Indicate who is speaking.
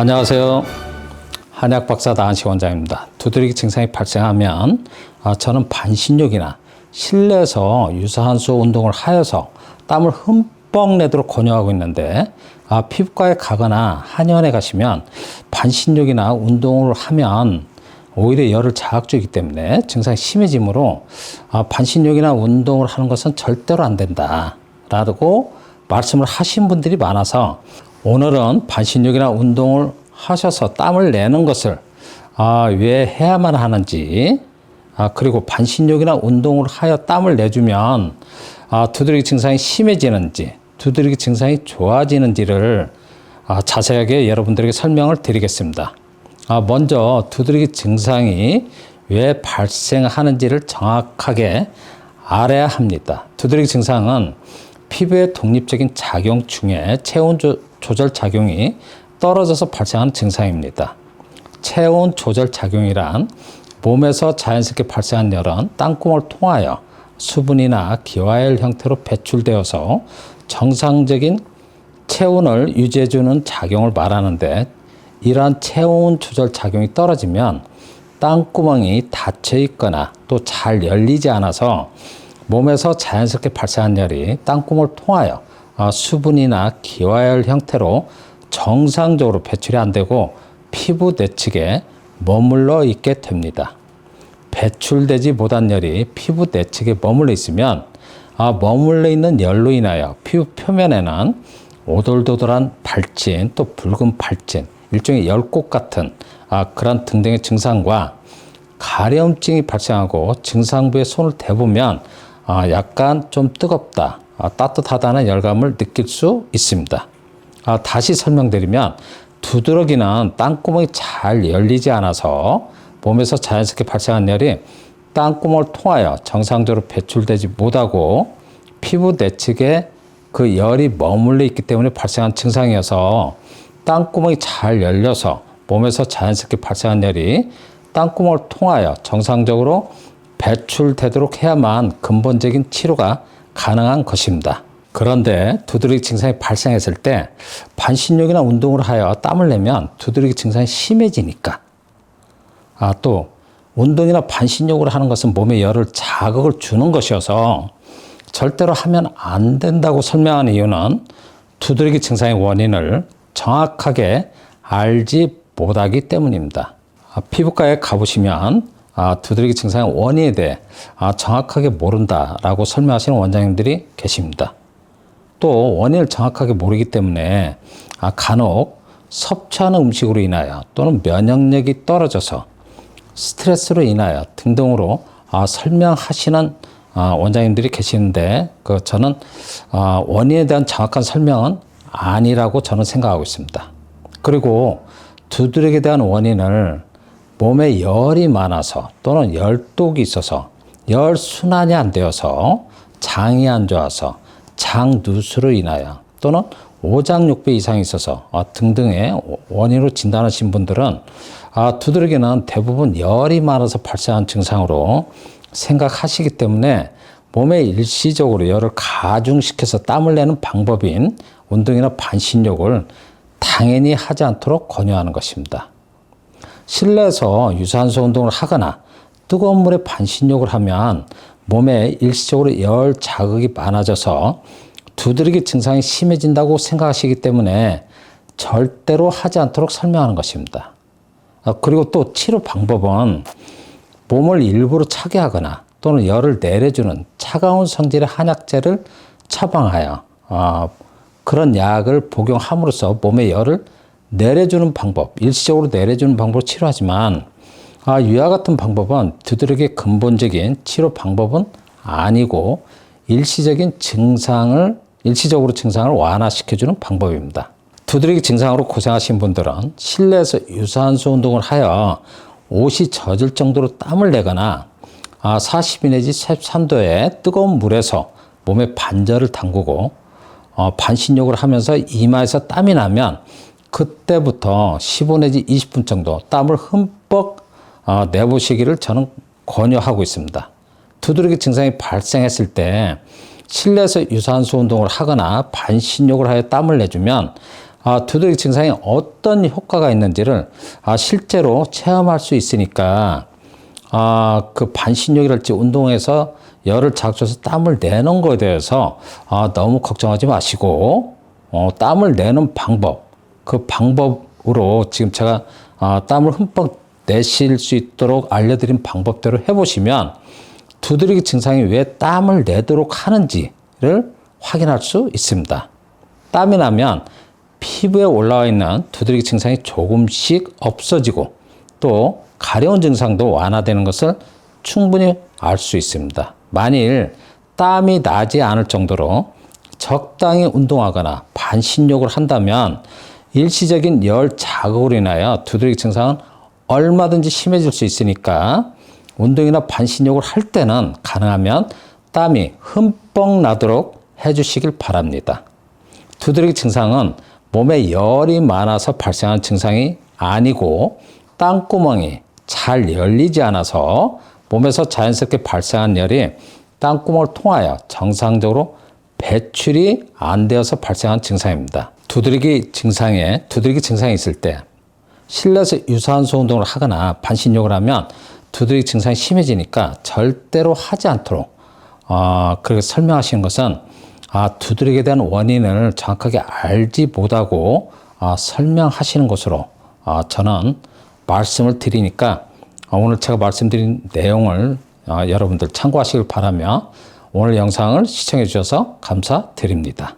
Speaker 1: 안녕하세요. 한약 박사 나한시 원장입니다. 두드러기 증상이 발생하면 아, 저는 반신욕이나 실내에서 유산소 운동을 하여서 땀을 흠뻑 내도록 권유하고 있는데 아, 피부과에 가거나 한의원에 가시면 반신욕이나 운동을 하면 오히려 열을 자극주기 때문에 증상이 심해지므로 아, 반신욕이나 운동을 하는 것은 절대로 안 된다 라고 말씀을 하신 분들이 많아서 오늘은 반신욕이나 운동을 하셔서 땀을 내는 것을 아, 왜 해야만 하는지 아, 그리고 반신욕이나 운동을 하여 땀을 내주면 아, 두드러기 증상이 심해지는지 두드러기 증상이 좋아지는지를 아, 자세하게 여러분들에게 설명을 드리겠습니다. 아, 먼저 두드러기 증상이 왜 발생하는지를 정확하게 알아야 합니다. 두드러기 증상은 피부의 독립적인 작용 중에 체온 조, 조절 작용이 떨어져서 발생하는 증상입니다. 체온 조절 작용이란 몸에서 자연스럽게 발생한 열은 땅구멍을 통하여 수분이나 기화열 형태로 배출되어서 정상적인 체온을 유지해주는 작용을 말하는데 이러한 체온 조절 작용이 떨어지면 땅구멍이 닫혀 있거나 또 잘 열리지 않아서 몸에서 자연스럽게 발생한 열이 땅구멍을 통하여 어, 수분이나 기화열 형태로 정상적으로 배출이 안 되고 피부 내측에 머물러 있게 됩니다. 배출되지 못한 열이 피부 내측에 머물러 있으면 아, 머물러 있는 열로 인하여 피부 표면에는 오돌도돌한 발진 또 붉은 발진 일종의 열꽃 같은 아, 그런 등등의 증상과 가려움증이 발생하고 증상부에 손을 대보면 아, 약간 좀 뜨겁다, 아, 따뜻하다는 열감을 느낄 수 있습니다. 아, 다시 설명드리면 두드러기는 땅구멍이 잘 열리지 않아서 몸에서 자연스럽게 발생한 열이 땅구멍을 통하여 정상적으로 배출되지 못하고 피부 내측에 그 열이 머물러 있기 때문에 발생한 증상이어서 땅구멍이 잘 열려서 몸에서 자연스럽게 발생한 열이 땅구멍을 통하여 정상적으로 배출되도록 해야만 근본적인 치료가 가능한 것입니다. 그런데 두드러기 증상이 발생했을 때 반신욕이나 운동을 하여 땀을 내면 두드러기 증상이 심해지니까 아, 또 운동이나 반신욕을 하는 것은 몸에 열을 자극을 주는 것이어서 절대로 하면 안 된다고 설명하는 이유는 두드러기 증상의 원인을 정확하게 알지 못하기 때문입니다. 아, 피부과에 가보시면 아, 두드러기 증상의 원인에 대해 아, 정확하게 모른다라고 설명하시는 원장님들이 계십니다. 또 원인을 정확하게 모르기 때문에 아, 간혹 섭취하는 음식으로 인하여 또는 면역력이 떨어져서 스트레스로 인하여 등등으로 아, 설명하시는 아, 원장님들이 계시는데 그 저는 아, 원인에 대한 정확한 설명은 아니라고 저는 생각하고 있습니다. 그리고 두드러기에 대한 원인을 몸에 열이 많아서 또는 열독이 있어서 열 순환이 안 되어서 장이 안 좋아서 장 누수로 인하여 또는 오장육부 이상이 있어서 어, 등등의 원인으로 진단하신 분들은 아, 두드러기는 대부분 열이 많아서 발생한 증상으로 생각하시기 때문에 몸에 일시적으로 열을 가중시켜서 땀을 내는 방법인 운동이나 반신욕을 당연히 하지 않도록 권유하는 것입니다. 실내에서 유산소 운동을 하거나 뜨거운 물에 반신욕을 하면 몸에 일시적으로 열 자극이 많아져서 두드러기 증상이 심해진다고 생각하시기 때문에 절대로 하지 않도록 설명하는 것입니다. 아, 그리고 또 치료 방법은 몸을 일부러 차게 하거나 또는 열을 내려주는 차가운 성질의 한약재를 처방하여 어, 그런 약을 복용함으로써 몸의 열을 내려주는 방법, 일시적으로 내려주는 방법으로 치료하지만 아, 이와 같은 방법은 두드러기의 근본적인 치료 방법은 아니고 일시적인 증상을 일시적으로 증상을 완화시켜주는 방법입니다. 두드러기 증상으로 고생하신 분들은 실내에서 유산소 운동을 하여 옷이 젖을 정도로 땀을 내거나 42 내지 43도의 뜨거운 물에서 몸에 반절을 담그고 어, 반신욕을 하면서 이마에서 땀이 나면 그때부터 15 내지 20분 정도 땀을 흠뻑 어, 내보시기를 저는 권유하고 있습니다. 두드러기 증상이 발생했을 때 실내에서 유산소 운동을 하거나 반신욕을 하여 땀을 내주면 아, 두드러기 증상이 어떤 효과가 있는지를 아, 실제로 체험할 수 있으니까 아, 그 반신욕이랄지 운동에서 열을 자극해서 땀을 내는 거에 대해서 아, 너무 걱정하지 마시고 어, 땀을 내는 방법 그 방법으로 지금 제가 아, 땀을 흠뻑 내실 수 있도록 알려드린 방법대로 해보시면 두드러기 증상이 왜 땀을 내도록 하는지를 확인할 수 있습니다. 땀이 나면 피부에 올라와 있는 두드러기 증상이 조금씩 없어지고 또 가려운 증상도 완화되는 것을 충분히 알 수 있습니다. 만일 땀이 나지 않을 정도로 적당히 운동하거나 반신욕을 한다면 일시적인 열 자극으로 인하여 두드러기 증상은 얼마든지 심해질 수 있으니까 운동이나 반신욕을 할 때는 가능하면 땀이 흠뻑 나도록 해주시길 바랍니다. 두드러기 증상은 몸에 열이 많아서 발생하는 증상이 아니고 땅구멍이 잘 열리지 않아서 몸에서 자연스럽게 발생한 열이 땅구멍을 통하여 정상적으로 배출이 안 되어서 발생한 증상입니다. 두드러기 증상에 두드러기 증상이 있을 때 실내에서 유산소 운동을 하거나 반신욕을 하면 두드러기 증상이 심해지니까 절대로 하지 않도록 어, 그렇게 설명하시는 것은 아, 두드러기에 대한 원인을 정확하게 알지 못하고 아, 설명하시는 것으로 아, 저는 말씀을 드리니까 아, 오늘 제가 말씀드린 내용을 아, 여러분들 참고하시길 바라며 오늘 영상을 시청해 주셔서 감사드립니다.